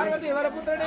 పార్వతి వరపుత్రుడే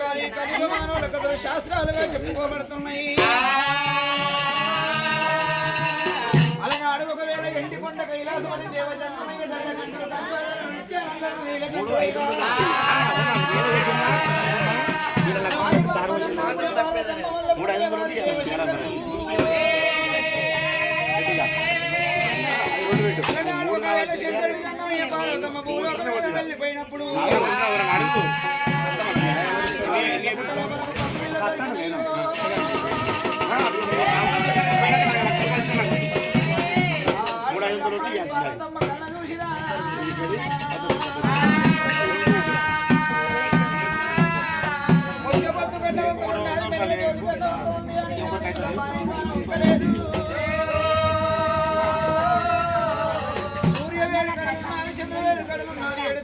రాజుల ఈ కలియుగ మానవుల కథలు శాస్త్రాలుగా చెప్పుకోబడుతున్నాయి. అలనాడు ఒకవేళ ఎండి కొండ కైలాసమని దేవజన్మయ్య శంకరుడి పార్వతమ్మ వెళ్ళిపోయినప్పుడు. సూర్యవేడి కడుగున్నది, చంద్రవేడి కడుగున్నది, ఏడు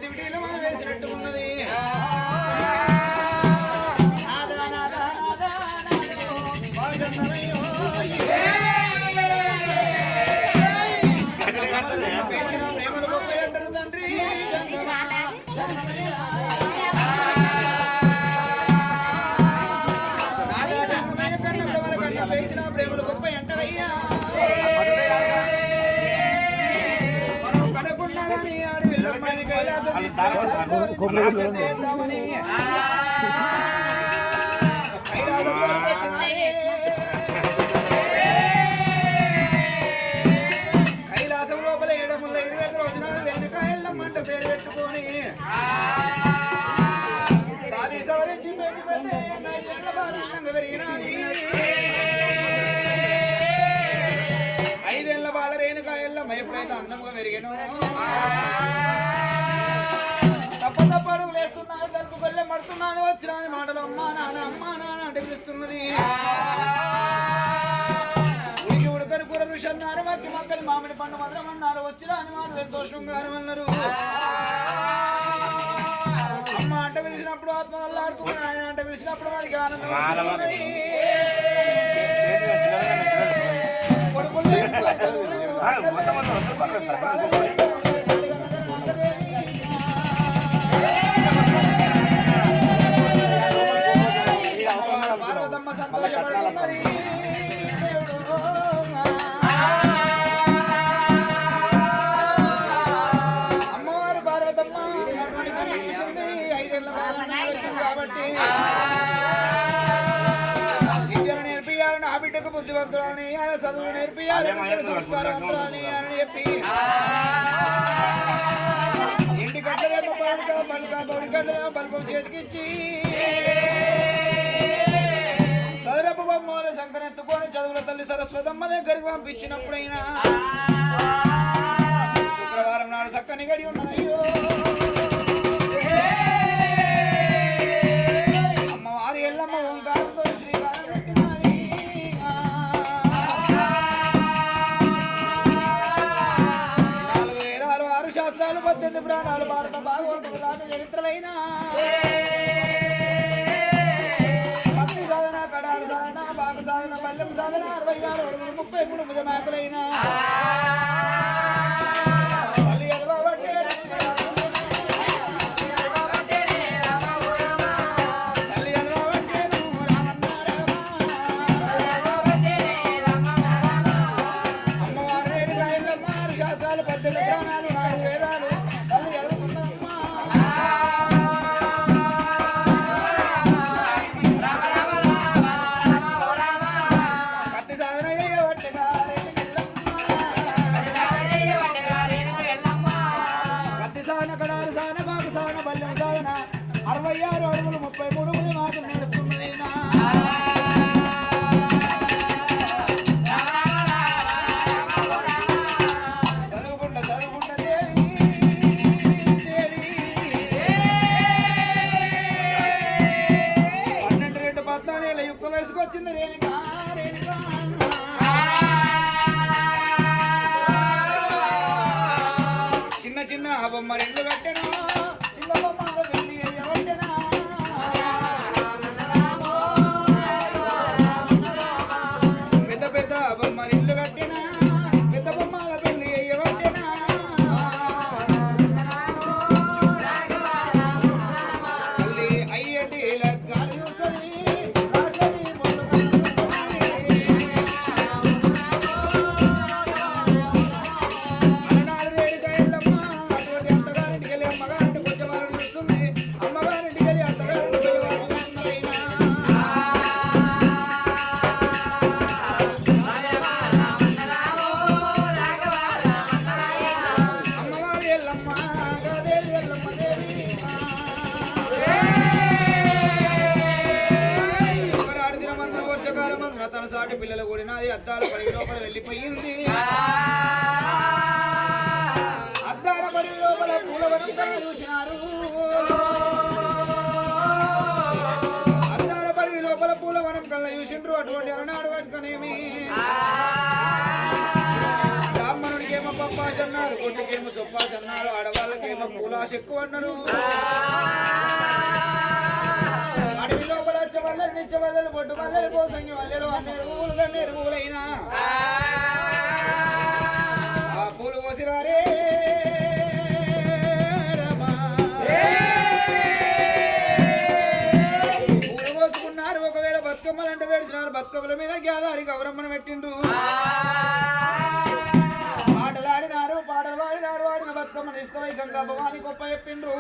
కైలాసం లోపల ఏడముల ఇరవై ఐదు రోజునాడు పేరు పెట్టుకొని సారి సవరించి ఐదేళ్ళ బాల రేణుక ఎప్పుడైతే అందంగా పెరిగానో పడుతున్నాను వచ్చిన మాటలు అమ్మా నాన్న అమ్మా నాన్న అంటే పిలుస్తున్నది ఉడికి ఉడకని కూర ఋషి అన్నారు మక్కి మక్కని మామిడి పండు మధురం అన్నారు వచ్చిన అని మాట ఎంతో శృంగారం అన్నారు అమ్మ అంట పిలిచినప్పుడు ఆత్మ అల్లాడుతుంది ఆయన అంట పిలిచినప్పుడు వాడికి ఆనందం అనిపిస్తున్నది. కొడుకులు చదువులు నేర్పియాలి బిడ్డలు సంస్కారవంతురాని అని చెప్పి. ఇంటి కట్టలేమో పలుక పలుక పలుకండదేమో పలుపు చేతికిచ్చి బొమ్మల సంకనెత్తుకొని చదువుల తల్లి సరస్వతమ్మ దగ్గరికి పంపించినప్పుడైనా. శుక్రవారం నాడు చక్కని గడి ఉన్నాయో పురాణాలు భారత భాగవత పురాణ చరిత్రలైన. భక్తి సాధన కడాల సాధన బాగు సాధన పల్లెం సాధన అరవై ఆరు ముప్పై మూడు భుజమాకులైన పప్పాస్ అన్నారు కొట్టుకేమో సొప్పాస్ అన్నారు ఆడవాళ్ళకేమో పూలాశ ఎక్కువ అన్నారు అడవి లోపల వచ్చవల్లలు నిచ్చవల్లలు బొట్టు వల్లలు పోసంగి వల్లలు అన్నేరు పూలు గన్నేరు పూలైనా ఆ పూలు కోసిరారే రామా. పూలు కోసుకున్నారు ఒకవేళ బతుకమ్మలంటే వేడిచినారు బతుకమ్మల మీద గ్యాదారి గౌరమ్మను పెట్టిండ్రు. బతుకమ్మ తీసుకుపోయి గంగా భవాని గొప్ప చెప్పిండ్రు.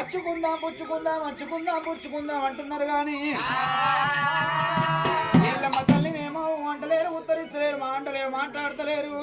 అచ్చుకుందాం పుచ్చుకుందాం అచ్చుకుందాం పుచ్చుకుందాం అంటున్నారు కానీ వీళ్ళమ్మ తల్లినేమో వంటలేరు ఉత్తరించలేరు మాంటలేరు మాట్లాడతలేరు.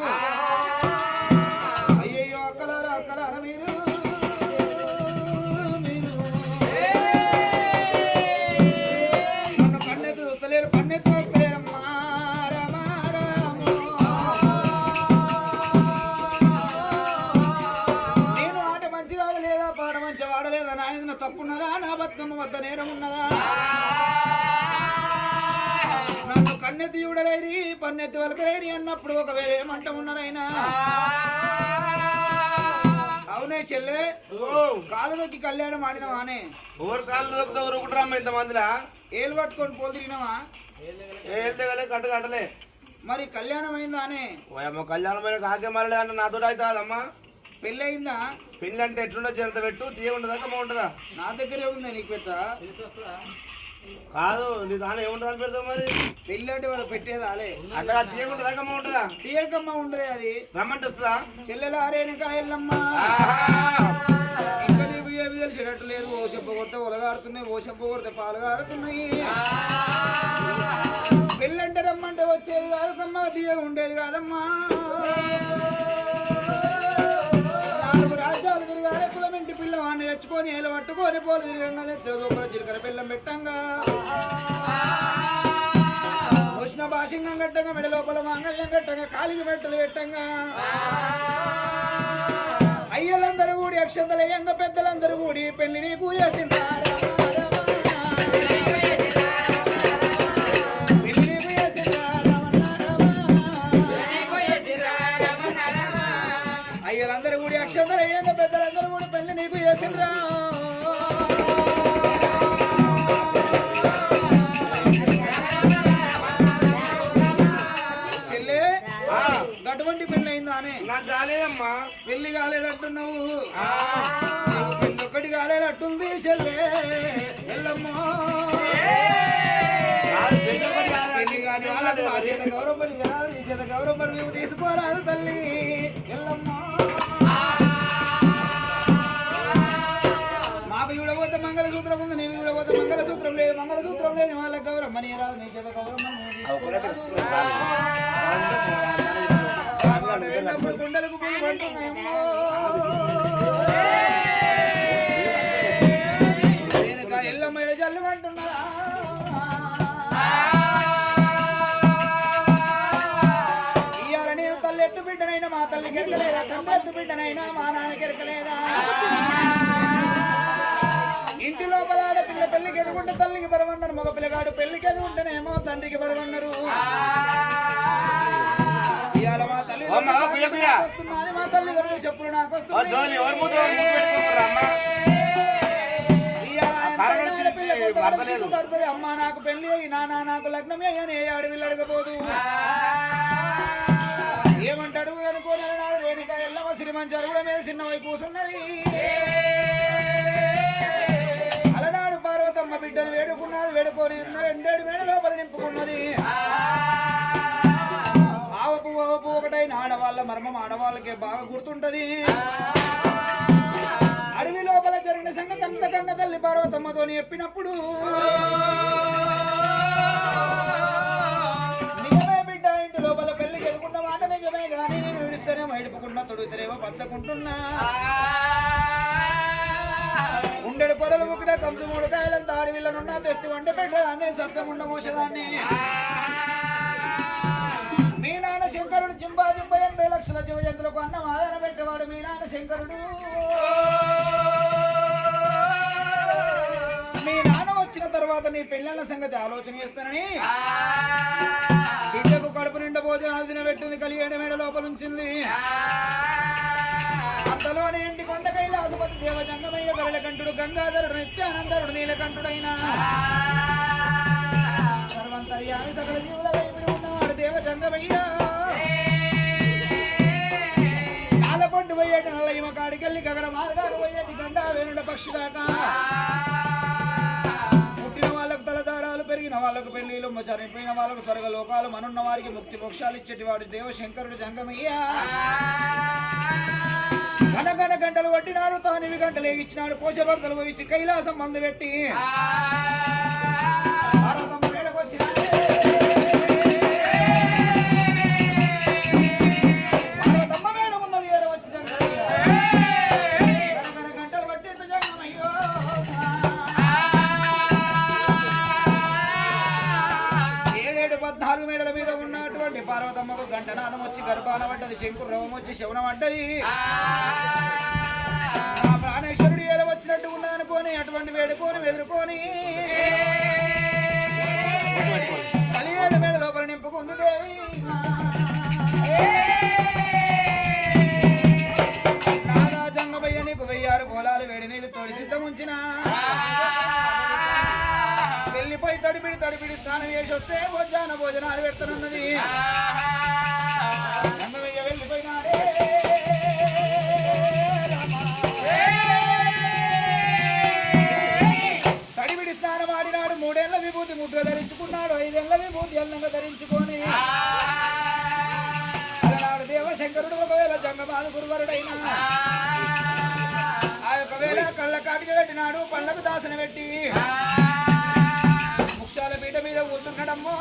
బతుకమ్మ వద్ద నేరం ఉన్నదా? నన్ను కన్నెత్తి చూడలేరి పన్నెత్తి వలకలేరి అన్నప్పుడు ఒకవేళ ఏమంట ఉన్నారైనా అవునే చెల్లె కాలు దొక్కి కళ్యాణం ఆడినవానే ఎవరు కాళ్ళు దొక్కుతావు రుకుట్రమ్మ ఇంత మందిలా? ఏలు పట్టుకొని పోలు తిరిగినావా? ఏళ్ళే కట్టు కట్టలే. మరి కళ్యాణం అయిందానే ఓయమ్మ కళ్యాణం పైన కాకే మరలే అంటే నాతో అవుతుందమ్మా పెళ్ళి అయిందా పెళ్ళి అంటే ఎట్లుండో జనత పెట్టు తీయ ఉంటుందా కమ్మ ఉంటుందా నా దగ్గరే ఉంది నీకు పెట్ట? కాదు నీ దాని ఏముంటుంది అని పెడతావు మరి? పెళ్ళి అంటే వాళ్ళు పెట్టేది ఆలే అట్లా తీయ ఉంటుందా కమ్మ ఉంటుందా తీయకమ్మ ఉండదు అది. రమ్మంటే వస్తుందా? చెల్లెల అరేనిక ఎల్లమ్మ. ఆహా! ఇంకా నీకు ఏమి తెలిసేటట్టు లేదు. ఓ చెప్ప కొడితే ఒలగారుతున్నాయి ఓ చెప్ప కొడితే పాలు గారుతున్నాయి. పెళ్ళంటే రమ్మంటే వచ్చేది కాదు కమ్మ తీయ ఉండేది కాదమ్మా. నాలుగు రాజ్యాలు తిరిగారే కులం ఇంటి పిల్లవాడిని తెచ్చుకొని ఏలు పట్టుకొని పోలు తిరగంగా తెగొప్పల చిలకల పిల్లం పెట్టంగా. ఉష్ణ భాషింగం కట్టంగా మెడ లోపల మాంగళ్యం కట్టంగా కాలికి మెట్టలు పెట్టంగా. అయ్యలందరూ కూడి అక్షంతలయ్యంగా పెద్దలందరూ కూడి పెళ్ళి నీకు చేసింటారు కాలేదంటున్నావు. పెళ్ళి ఒక్కటి కాలేదట్టుంది చెల్లే. ఎల్లమ్మా. కాదు, కాదు. పెళ్ళి కాని వాళ్ళకు మా చేత గౌరవ పని చేయాలి నీ చేత గౌరవ పని మేము తీసుకోరాదు తల్లి. ఎల్లమ్మా. మాకు చూడబోతే మంగళసూత్రం ఉంది నీకు చూడబోతే మంగళసూత్రం లేదు మంగళసూత్రం లేని వాళ్ళకి గౌరవం. మనీ రాదు నీ చేత గౌరవం వెనక ఎల్లమ్మ ఏదో జల్లుమంటున్నదా? ఇయ్యాల నేను తల్లి ఎత్తు బిడ్డనైనా మా తల్లికి ఎరకలేదా తండ్రి ఎత్తు బిడ్డనైనా మా నాన్నకి ఎరకలేదా ఇంటి లోపల ఆడపిల్ల పెళ్ళికి ఎదుగుంటే తల్లికి బరమన్నారు మగ పిల్లగాడు పెళ్ళికి ఎదుగుంటేనేమో తండ్రికి ఇవాళ తల్లి అమ్మ, నాకు పెళ్ళి అయ్యి నాన్న నాకు లగ్నమే అని ఏ అడవిలు అడగబోదు. ఏమంటాడు అనుకోని నాడు రేణుక ఎల్లమ్మ శ్రీమంచారు కూడా మీద చిన్నవై కూసున్నది. అలనాడు పార్వతమ్మ బిడ్డను వేడుకున్నది వేడుకొని రెండేడు వేల లోపల నింపుకున్నది. ఆవపు ఆవపు ఒకటైన ఆడవాళ్ళ మర్మం ఆడవాళ్ళకే బాగా గుర్తుంటది. అడవి లోపల జరిగిన సంగతి అంత కన్న తల్లి పార్వతమ్మతో చెప్పినప్పుడు నిజమే బిడ్డ ఇంటి లోపల పెళ్ళికి ఎదుకున్న మాట నిజమే కానీ నేను విడిస్తేనే మైడుపుకున్నా తొడుగుతారేమో పచ్చకుంటున్నా. ఉండెడు పొరలు ముక్కిన కంసు మూడు కాయలంత అడవిలోనున్నా తెస్తే వంట పెట్టదాన్ని సస్తం ఉండ మూసేదాన్ని. శంకరుడు జింబా జింబ ఎనభై లక్షల జీవజంతులకు అన్నం ఆధార పెట్టేవాడు మీ నాన్న శంకరుడు. మీ నాన్న వచ్చిన తర్వాత నీ పెళ్ళిళ్ళ సంగతి ఆలోచన చేస్తానని. బిడ్డకు కడుపు నిండా భోజనాలు తినబెట్టింది కలిగేడు మేడ లోపలుంచింది అంతలోనే ఇంటి కొండ కైలాసపతి దేవజంగమయ్య గరళకంఠుడు గంగాధరుడు నిత్యానందరుడు నీలకంఠుడైన సర్వంతర్యామి సకల జీవుల దేవ ఉన్నవాడు పోయేటి నల్లయ్యమ కాడికెళ్ళి గగన మార్గాడు పోయేటి గండా వేనుడ పక్షి దాకా. పుట్టిన వాళ్ళకు తలదారాలు పెరిగిన వాళ్ళకు పెళ్ళిలు చనిపోయిన వాళ్ళకు స్వర్గ లోకాలు మనున్న వారికి ముక్తి మోక్షాలు ఇచ్చేటి వాడు దేవశంకరుడు జంగమయ్యా. ఘనఘన గంటలు పట్టినాడు తానివి గంటలు ఇచ్చినాడు పోషభర్తలు పోయిచ్చి కైలాసం మందు పెట్టి. గంటనాదం వచ్చి గర్భాన పడ్డది శంకురు రవం వచ్చి శవనం పడ్డది ఆ. ప్రాణేశ్వరుడు ఏల వచ్చినట్టు ఉన్నదనుకోని అటువంటి వేడుకొని వెదురుకొని. అలనాడు ఒకవేళ ఆ యొక్క ఒకవేళ కళ్ళ కాటికి పెట్టినాడు పళ్ళకు దాసన పెట్టి. ముక్షాల పీట మీద కూర్చున్నాడమ్మో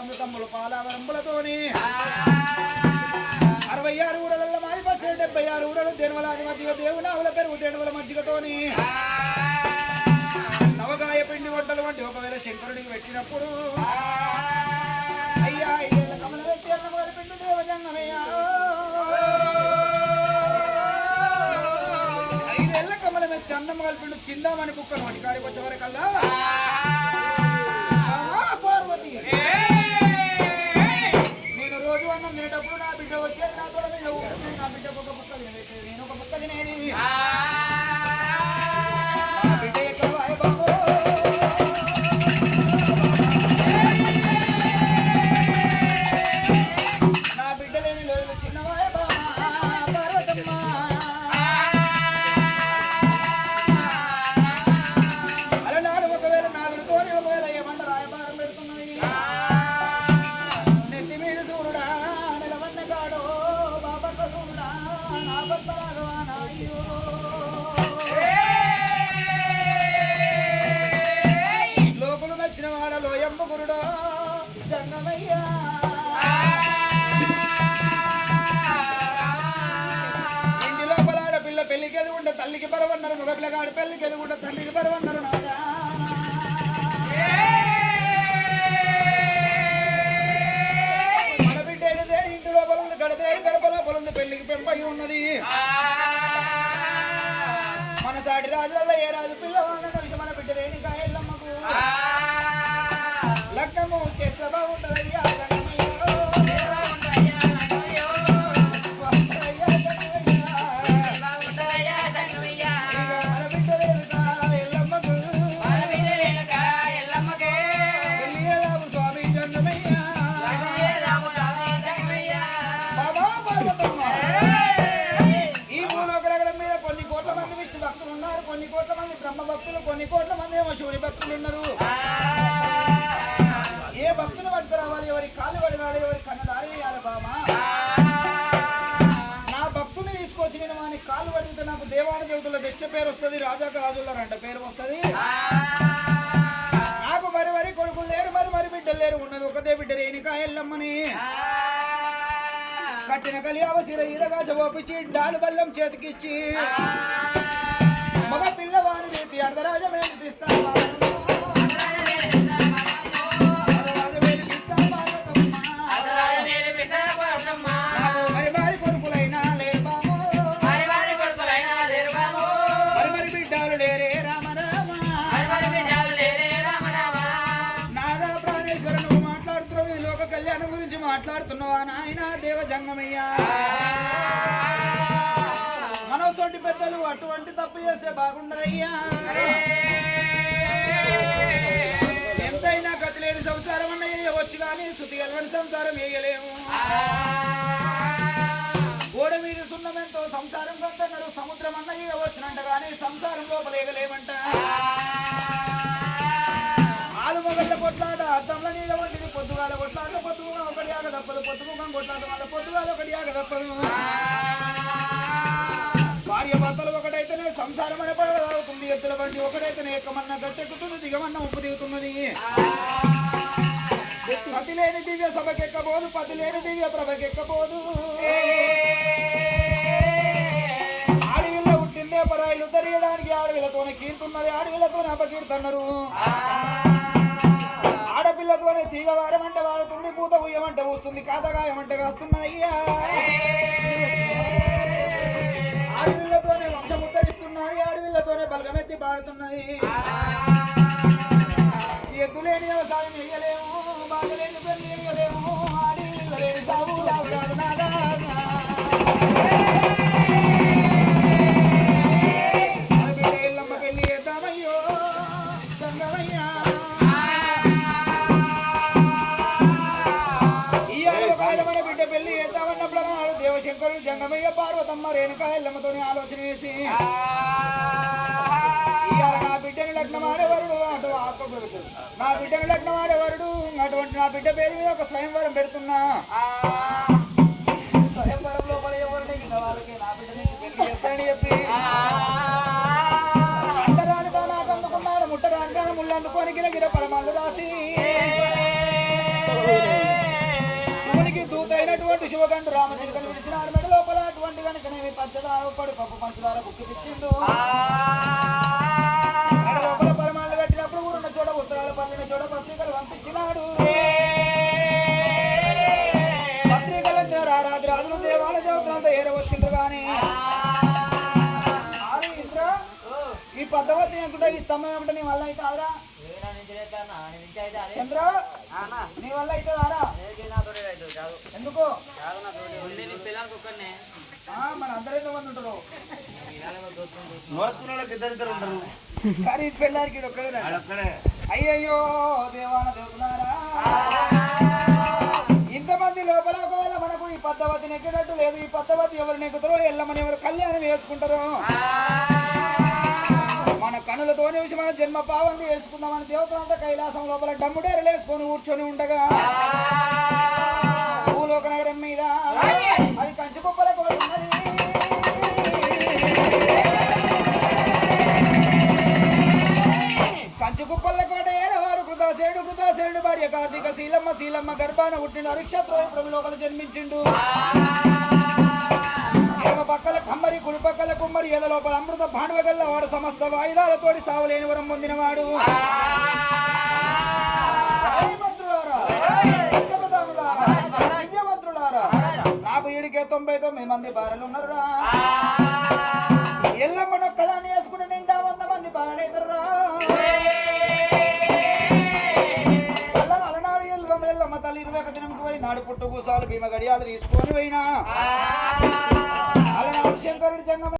పంచామృతములు పాలావరంబులతోని అరవై ఆరు ఊరలలో మాది పచ్చడి డెబ్బై ఆరు ఊరలు దేనివలాది మధ్య దేవుని ఆవుల పెరుగు దేనివల మధ్యతోని నవగాయ పిండి వంటలు వంటి ఒకవేళ శంకరుడికి పెట్టినప్పుడు. అయ్యా ఐదేళ్ళ కమల పెట్టి అన్నవారి పిండి దేవజంగమయ్యా కమల మెచ్చి అన్నం కలిపిండు తిందామని కుక్కను వాటి కాడికి వచ్చే వరకల్లా తల్లికి పరవన్నారు మగ పిల్లగాడి పెళ్ళికి ఎదుగుంటే తల్లికి పరవన్నారు నాదా? మన బిడ్డ ఎడితే ఇంటి లోపల ఉంది గడితే గడప లోపల ఉంది పెళ్ళికి పెంపై ఉన్నది. మన సాటి రాజులలో ఏ రాజు పిల్ల ఉన్నది మన బిడ్డ రేణికా భక్తులు కొన్ని కోట్ల మంది ఏమో శివుని భక్తులు ఉన్నారు. ఏ భక్తులు పడితే రావాలి? ఎవరి కాలు పడినాడు? ఎవరి కన్నదారి వేయాలి బామా? నా భక్తుని తీసుకొచ్చి నేను వాని కాలు పడితే నాకు దేవాన దేవతల దిష్ట పేరు వస్తుంది రాజాక రాజుల రంట పేరు వస్తుంది. నాకు మరి మరి కొడుకులు లేరు మరి మరి బిడ్డలు లేరు. ఉన్నది ఒకదే బిడ్డ రేణికా ఎల్లమ్మని. కట్టిన కలియావ శిర ఈరగాస ఓపించి డాలు బల్లం చేతికిచ్చి. మగ పిల్లవాని రీతి కొడుకులైనా లేరే లోక గురించి మాట్లాడుతున్నావా నాయన దేవ జంగమయ్యా పెద్దలు అటువంటి తప్పు చేస్తే బాగుండదయ్యా. ఎంతైనా గతి లేని సంసారం అన్న వేయవచ్చు కానీ శృతి గెలవని సంసారం వేయలేము గోడ మీద సున్నమెంతో సంసారం కొత్తన్నారు సముద్రం అన్న వేయవచ్చునంట కానీ సంసారం లోపలేగలేమంట ఆలు మొగళ్ళ కొట్లాట అద్దంలో నీళ్ళ వంటిది పొద్దుగాల కొట్లాట పొద్దుగా ఒకటి ఆగ తప్పదు పొద్దుముఖం కొట్లాట వల్ల పొద్దుగాల ఒకటి ఆగ తప్పదు. సంసారమైన సంసారం ఎత్తుల బండి ఒకటైతేనే ఎక్కమన్న గట్టెక్కుతుంది దిగమన్న ఉప్పు దిగుతున్నది. పతి లేని దివ్య సభకెక్కబోదు పతి లేని దివ్య ప్రభకెక్కబోదు. ఆడవిల్ల పుట్టిందే పరాయిలు తరియడానికి ఆడవిలతోనే కీర్తున్నది ఆడవిలతోనే అపకీర్తన్నారు. ఆడపిల్లతోనే తీగ వారమంటే వాడుతుంది పూత ఉయ్యమంటే వస్తుంది కాతగాయమంటే కాస్తున్నది. ఆడపిల్లతోనే వంశముద్దరి వంశం అడవిలతోనే బలగమెత్తి పాడుతున్నది. ఎద్దులేని వ్యవసాయం వేయలేము బాగలేని పెళ్ళి వేయలేము ఆడవిల్ల లేని సాగు రాదు నాగా శంకరుడు జంగమయ్య పార్వతమ్మ రేణుక ఎల్లమ్మతోని ఆలోచన చేసి. నా బిడ్డను లగ్నం ఆడేవరుడు అటు ఆత్మ కొడుకు. నా బిడ్డను లగ్నం ఆడేవరుడు అటువంటి నా బిడ్డ పేరు మీద ఒక స్వయంవరం పెడుతున్నా. స్వయంవరం లోపల ఎవరిని? వాళ్ళకి నా బిడ్డని చెప్పి. అంటరాని నాకు అందుకున్నాడు ముట్టరాని దాని ముళ్ళు అందుకొని పరమాలు రాసి. శివునికి దూతైనటువంటి శివగండు రామచిలుకను విడిచిన ఆరు మెడ లోపల అటువంటి కనుకనేమి పంచదార పడు పప్పు పంచదార బుక్కి తెచ్చిండు. లోపల పరమాలు కట్టినప్పుడు ఊరున్న చోట ఉత్తరాలు పండిన చోట పత్రికలు పంపించినాడు. పత్రికలు రారాది రాజులు కానీ ఈ పద్ధతి ఏంటంటే ఈ స్తంభం ఏమిటో నీ వల్ల అయితే ఆరా చంద్ర నీ వల్ల అయితే ఆరా ఎందుకు? మన అందరూ ఎంతమంది ఉంటారు? నోచుకున్న వాళ్ళకి ఇద్దరిద్దరు ఉంటారు. కానీ పెళ్ళారికి ఒక్కడే అయ్యయ్యో దేవాన దేవతున్నారా ఇంతమంది లోపల ఒకవేళ మనకు ఈ పద్ధతి నెక్కినట్టు లేదు ఈ పద్ధతి ఎవరు నెక్కుతారో ఎల్లమని ఎవరు కళ్యాణం వేసుకుంటారో మన కనులతోనే మన జన్మ పావం వేసుకుందామని దేవతలంతా కైలాసం లోపల డమ్ముడేరలు వేసుకొని కూర్చొని ఉండగా భూలోక నగరం మీద అది కంచి కుప్పల ఉన్నది. కంచి కుప్పల కోట ఏడవాడు భార్య కార్తీక శీలమ్మ శీలమ్మ గర్భాన పుట్టిన నక్షత్రం ప్రభు లోపల జన్మించిండు. ఎడమ పక్కల కమ్మరి కుడి పక్కల కుమ్మరి ఎద లోపల అమృత భాండవగల్ల వాడు సమస్త వాయిదాలతోటి సావులేని వరం పొందినవాడు. హరిభద్రులారా, విజయపదాములారా, నాకు ఈడికే తొంభై తొమ్మిది మంది భార్యలు ఉన్నారురా. ఎల్లమ్మ నొక్కదాన్ని వేసుకుని నిండా వంద మంది బాగానేతరురా అలనాడు ఎల్లమ్మ ఎల్లమ్మ తల్లి ఇరవై ఒక దినంకి పోయి నాడు పుట్టు కూసాలు భీమ గడియాలు తీసుకొని పోయినా. అలా శంకరుడు జంగమ